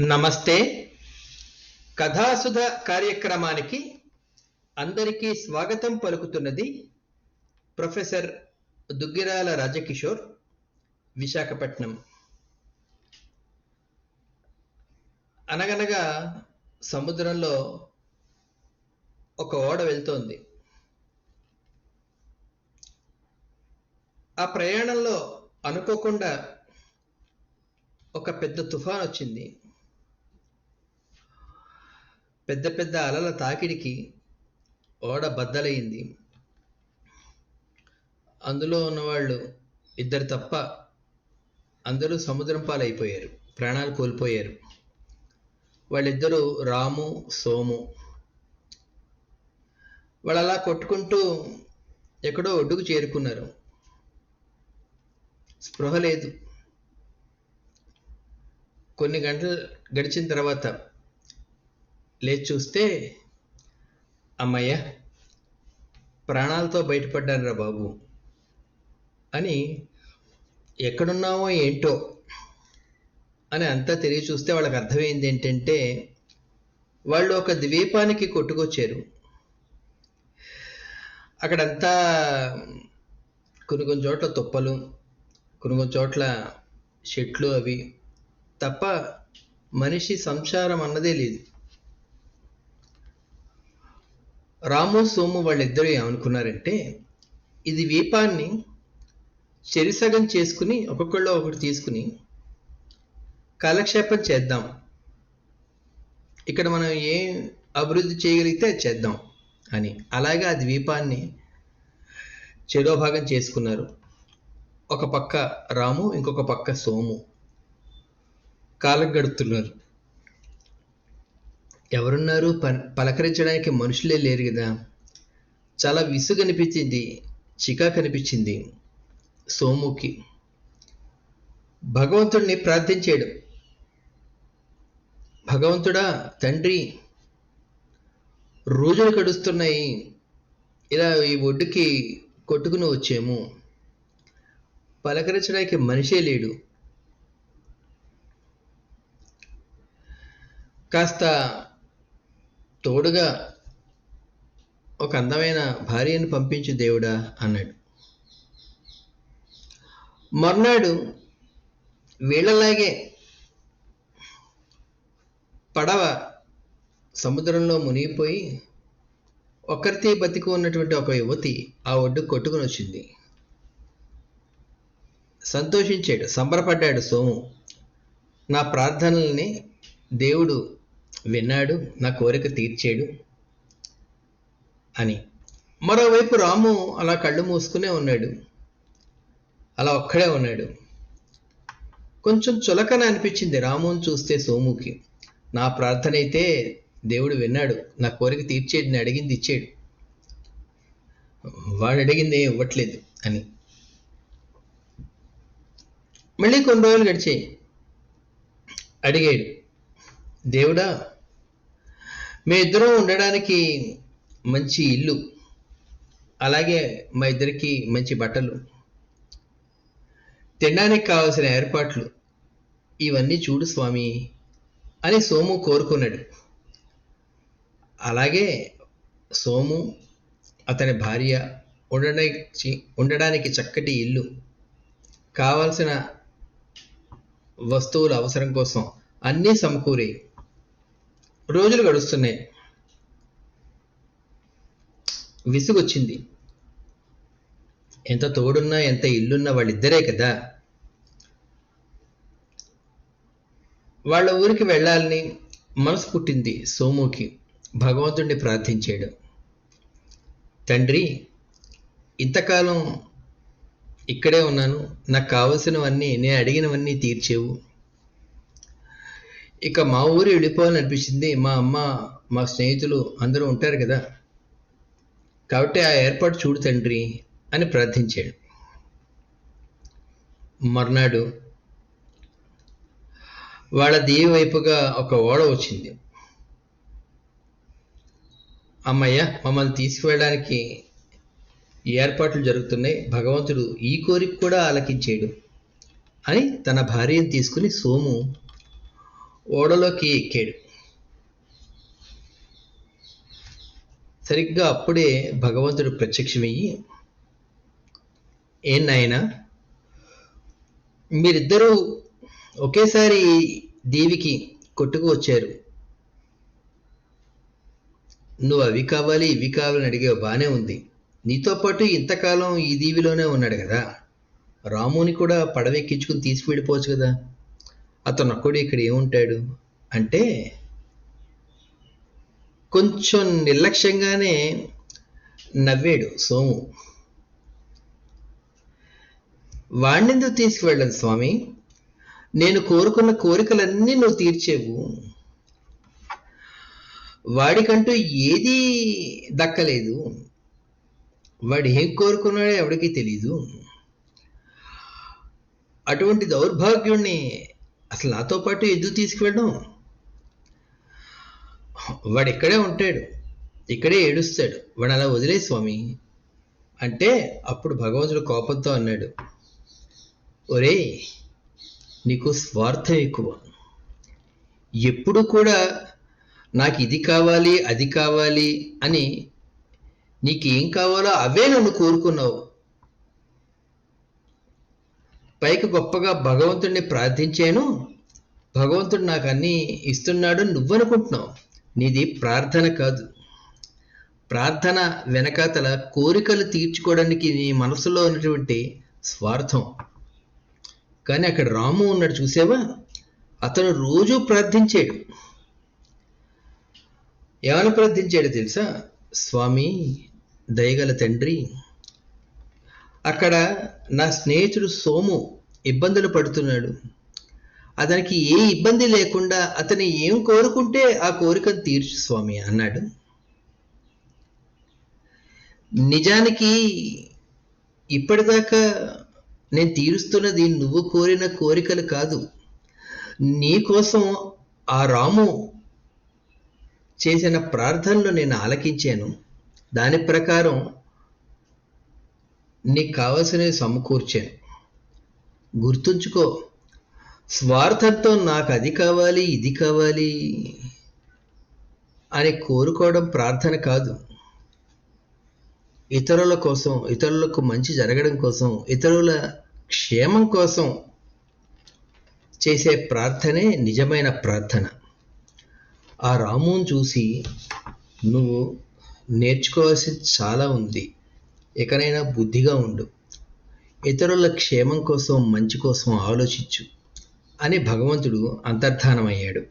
నమస్తే. కథాసుధ కార్యక్రమానికి అందరికీ స్వాగతం పలుకుతున్నది ప్రొఫెసర్ దుగ్గిరాల రాజకిషోర్ విశాఖపట్నం. అనగనగా సముద్రంలో ఒక ఓడ వెళ్తోంది. ఆ ప్రయాణంలో అనుకోకుండా ఒక పెద్ద తుఫాన్ వచ్చింది పెద్ద పెద్ద అలల తాకిడికి ఓడ బద్దలైంది. అందులో ఉన్నవాళ్ళు ఇద్దరు తప్ప అందరూ సముద్రం పాలైపోయారు. ప్రాణాలు కోల్పోయారు. వాళ్ళిద్దరూ రాము సోము. వాళ్ళు అలా కొట్టుకుంటూ ఎక్కడో ఒడ్డుకు చేరుకున్నారు. స్పృహ లేదు. కొన్ని గంటలు గడిచిన తర్వాత లేచి చూస్తే అమ్మయ్య ప్రాణాలతో బయటపడ్డాను రా బాబు అని ఎక్కడున్నామో ఏంటో అని అంతా తిరిగి చూస్తే వాళ్ళకి అర్థమైంది ఏంటంటే వాళ్ళు ఒక ద్వీపానికి కొట్టుకొచ్చారు. అక్కడంతా కొన్ని కొన్ని చోట్ల తుప్పలు కొన్ని కొన్ని చోట్ల చెట్లు అవి తప్ప మనిషి సంసారం అన్నదే లేదు. రాము సోము వాళ్ళిద్దరూ ఏమనుకున్నారంటే ఇది వీపాన్ని చెరిసగం చేసుకుని ఒక్కొక్కళ్ళు ఒకటి తీసుకుని కాలక్షేపం చేద్దాం. ఇక్కడ మనం ఏం అభివృద్ధి చేయగలిగితే చేద్దాం అని. అలాగే ఆ ద్వీపాన్ని చెరో భాగం చేసుకున్నారు. ఒక పక్క రాము ఇంకొక పక్క సోము. కాలం గడుపుతున్నారు. ఎవరున్నారు? ప పలకరించడానికి మనుషులే లేరు కదా చాలా విసుగు అనిపించింది చికాకు అనిపించింది సోముకి. భగవంతుడిని ప్రార్థించాడు. భగవంతుడా తండ్రి రోజులు గడుస్తున్నాయి. ఇలా ఈ ఒడ్డుకి కొట్టుకుని వచ్చాము. పలకరించడానికి మనిషే లేడు. కాస్త తోడుగా ఒక అందమైన భార్యను పంపించు దేవుడా అన్నాడు. మర్నాడు వీళ్ళలాగే పడవ సముద్రంలో మునిగిపోయి ఒక్కరితే బతికి ఉన్నటువంటి ఒక యువతి ఆ ఒడ్డు కొట్టుకుని వచ్చింది. సంతోషించాడు సంబరపడ్డాడు సోము. నా ప్రార్థనల్ని దేవుడు విన్నాడు నా కోరిక తీర్చేడు అని. మరోవైపు రాము అలా కళ్ళు మూసుకునే ఉన్నాడు. అలా ఒక్కడే ఉన్నాడు. కొంచెం చులకన అనిపించింది రాముని చూస్తే సోముకి. నా ప్రార్థన అయితే దేవుడు విన్నాడు నా కోరిక తీర్చేడు నేను అడిగింది ఇచ్చాడు. వాడు అడిగింది ఇవ్వట్లేదు అని. మళ్ళీ కొన్ని రోజులు గడిచాయి. అడిగాడు దేవుడా మీ ఇద్దరం ఉండడానికి మంచి ఇల్లు. అలాగే మా ఇద్దరికి మంచి బట్టలు. తినడానికి కావలసిన ఏర్పాట్లు. ఇవన్నీ చూడు స్వామి అని సోము కోరుకున్నాడు. అలాగే సోము అతని భార్య ఉండడానికి ఉండడానికి చక్కటి ఇల్లు. కావలసిన వస్తువుల అవసరం కోసం అన్నీ సమకూరాయి. రోజులు గడుస్తున్నాయి. విసుగొచ్చింది. ఎంత తోడున్నా ఎంత ఇల్లున్నా వాళ్ళిద్దరే కదా. వాళ్ళ ఊరికి వెళ్ళాలని మనసు పుట్టింది సోముకి. భగవంతుణ్ణి ప్రార్థించాడు. తండ్రి ఇంతకాలం ఇక్కడే ఉన్నాను. నాకు కావలసినవన్నీ నేను అడిగినవన్నీ తీర్చేవు. ఇక మా ఊరు వెళ్ళిపోవాలని అనిపించింది మా అమ్మ మా స్నేహితులు అందరూ ఉంటారు కదా. కాబట్టి ఆ ఏర్పాటు చూడు తండ్రి అని ప్రార్థించాడు. మర్నాడు వాళ్ళ దేవి వైపుగా ఒక ఓడ వచ్చింది. అమ్మయ్య మమ్మల్ని తీసుకువెళ్ళడానికి ఏర్పాట్లు జరుగుతున్నాయి. భగవంతుడు ఈ కోరిక కూడా ఆలకించాడు అని తన భార్యను తీసుకుని సోము ఓడలోకి ఎక్కాడు. సరిగ్గా అప్పుడే భగవంతుడు ప్రత్యక్షమయ్యి ఏం నాయనా మీరిద్దరూ ఒకేసారి దేవికి కొట్టుకు వచ్చారు. నువ్వు అవి కావాలి ఇవి కావాలని అడిగావు బాగానే ఉంది. నీతో పాటు ఇంతకాలం ఈ దీవిలోనే ఉన్నాడు కదా. రాముని కూడా పడవెక్కించుకుని తీసుకువెళ్ళిపోవచ్చు కదా. అతను ఒక్కడు ఇక్కడ ఏముంటాడు అంటే కొంచెం నిర్లక్ష్యంగానే నవ్వాడు సోము. వాణ్ణెందుకు తీసుకువెళ్ళను స్వామి? నేను కోరుకున్న కోరికలన్నీ నువ్వు తీర్చేవు. వాడికంటూ ఏదీ దక్కలేదు. వాడు ఏం కోరుకున్నాడో ఎవడికి తెలీదు. అటువంటి దౌర్భాగ్యుణ్ణి అసలు నాతో పాటు ఎందుకు తీసుకువెళ్ళడం? వాడు ఇక్కడే ఉంటాడు. ఇక్కడే ఏడుస్తాడు. వాడు అలా వదిలే స్వామి. అంటే అప్పుడు భగవంతుడు కోపంతో అన్నాడు. ఒరే నీకు స్వార్థం ఎక్కువ. ఎప్పుడు కూడా నాకు ఇది కావాలి అది కావాలి అని నీకేం కావాలో అవే నన్ను కోరుకున్నావు. పైకి గొప్పగా భగవంతుడిని ప్రార్థించాను? భగవంతుడు నాకు అన్నీ ఇస్తున్నాడు నువ్వనుకుంటున్నావు. నీది ప్రార్థన కాదు. ప్రార్థన వెనకాతల కోరికలు తీర్చుకోవడానికి నీ మనసులో ఉన్నటువంటి స్వార్థం. కానీ అక్కడ రాము ఉన్నాడు చూసావా? అతను రోజు ప్రార్థించాడు. ఏమైనా ప్రార్థించాడు తెలుసా? స్వామి దయగల తండ్రి అక్కడ నా స్నేహితుడు సోము ఇబ్బందులు పడుతున్నాడు. అతనికి ఏ ఇబ్బంది లేకుండా అతను ఏం కోరుకుంటే ఆ కోరికను తీర్చు స్వామి అన్నాడు. నిజానికి ఇప్పటిదాకా నేను తీరుస్తున్నది నువ్వు కోరిన కోరికలు కాదు. నీకోసం ఆ రాము చేసిన ప్రార్థనలు నేను ఆలకించాను. దాని ప్రకారం నీకు కావలసినవి సమకూర్చాను. గుర్తుంచుకో. స్వార్థంతో నాకు అది కావాలి ఇది కావాలి అని కోరుకోవడం ప్రార్థన కాదు. ఇతరుల కోసం ఇతరులకు మంచి జరగడం కోసం ఇతరుల క్షేమం కోసం చేసే ప్రార్థనే నిజమైన ప్రార్థన. ఆ రామును చూసి నువ్వు నేర్చుకోవాల్సి చాలా ఉంది. ఎక్కడైనా బుద్ధిగా ఉండు. ఇతరుల క్షేమం కోసం మంచి కోసం ఆలోచించు అని భగవంతుడు అంతర్ధానమయ్యాడు.